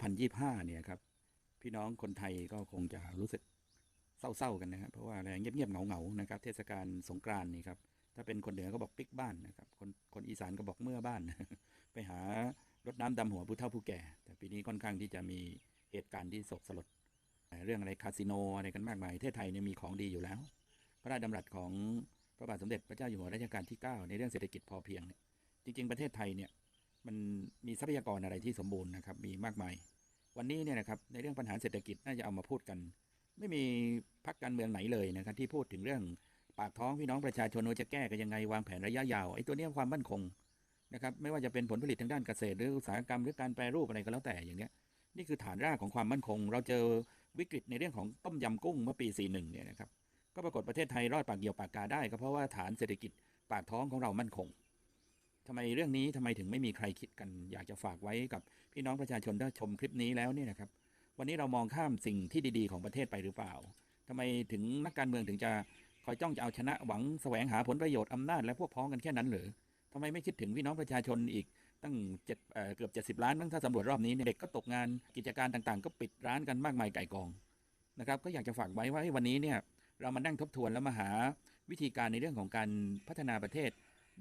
2025 เนี่ยครับ พี่น้องคนไทยก็คงจะรู้สึกเศร้าๆกันนะครับ เพราะว่าอะไรเงียบๆเหงาๆนะครับ เทศกาลสงกรานต์นี่ครับ ถ้าเป็นคนเหนือก็บอกปิกบ้านนะครับ คนคนอีสานก็บอกเมื่อบ้าน ไปหารดน้ำดำหัวผู้เฒ่าผู้แก่ แต่ปีนี้ค่อนข้างที่จะมีเหตุการณ์ที่โศกสลด เรื่องอะไรคาสิโนอะไรกันมากมายประเทศไทยเนี่ยมีของดีอยู่แล้ว พระราชดำรัสของพระบาทสมเด็จพระเจ้าอยู่หัวรัชกาลที่ 9 ในเรื่องเศรษฐกิจพอเพียงเนี่ยจริง ๆ ประเทศไทยเนี่ย มันมีทรัพยากรอะไรที่สมบูรณ์นะครับ มีมากมาย วันนี้เนี่ยนะครับในเรื่องปัญหาเศรษฐกิจน่าจะเอามาพูดกัน ไม่มีพรรคการเมืองไหนเลยนะครับ ที่พูดถึงเรื่องปากท้องพี่น้องประชาชนว่าจะแก้กันยังไงวางแผนระยะยาวไอ้ตัวนี้ความมั่นคงนะครับไม่ว่าจะเป็นผลผลิตทางด้านเกษตร หรืออุตสาหกรรมหรือการแปรรูปอะไรก็แล้วแต่อย่างเนี้ยนี่คือฐานรากของความมั่นคง เราเจอวิกฤตในเรื่องของต้มยำกุ้งเมื่อปี 41 เนี่ยนะครับก็ปรากฏประเทศไทยรอดปากเหี่ยวปากกาได้ก็เพราะว่าฐานเศรษฐกิจปากท้องของเรามั่นคง ทำไมเรื่องนี้ทำไมถึงไม่มีใครคิดกัน อยากจะฝากไว้กับพี่น้องประชาชนถ้าชมคลิปนี้แล้วเนี่ยนะครับ วันนี้เรามองข้ามสิ่งที่ดี ๆ ของประเทศไปหรือเปล่าทำไมถึงนักการเมืองถึงจะคอยจ้องจะเอาชนะหวังแสวงหาผลประโยชน์อำนาจและพวกพ้องกันแค่นั้นหรือทำไมไม่คิดถึงพี่น้องประชาชนอีกตั้งเจ็ดเกือบเจ็ดสิบล้านมั้งถ้าสำรวจรอบนี้เด็กก็ตกงานกิจการต่างๆ ก็ปิดร้านกันมากมายไก่กองนะครับ ก็อยากจะฝากไว้ว่าวันนี้เนี่ยเรามานั่งทบทวนแล้วมาหาวิธีการในเรื่องของการพัฒนาประเทศ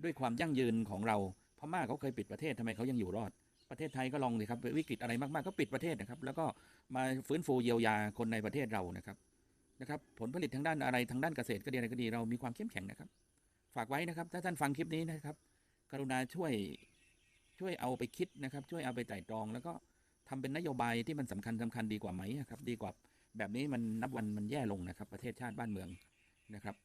ด้วยความยั่งยืนของเราพม่าเขาเคยปิดประเทศทำไมเขายังอยู่รอด ประเทศไทยก็ลองสิครับวิกฤตอะไรมากๆก็ปิดประเทศนะครับ แล้วก็มาฟื้นฟูเยียวยาคนในประเทศเรานะครับนะครับ ผลผลิตทางด้านอะไรทางด้านเกษตรก็ดีอะไรก็ดีเรามีความเข้มแข็งนะครับ ฝากไว้นะครับ ถ้าท่านฟังคลิปนี้นะครับ กรุณาช่วยช่วยเอาไปคิดนะครับ ช่วยเอาไปไตร่ตรอง แล้วก็ทำเป็นนโยบายที่มันสำคัญสำคัญดีกว่าไหมครับ ดีกว่าแบบนี้มันนับวันมันแย่ลงนะครับ ประเทศชาติบ้านเมืองนะครับ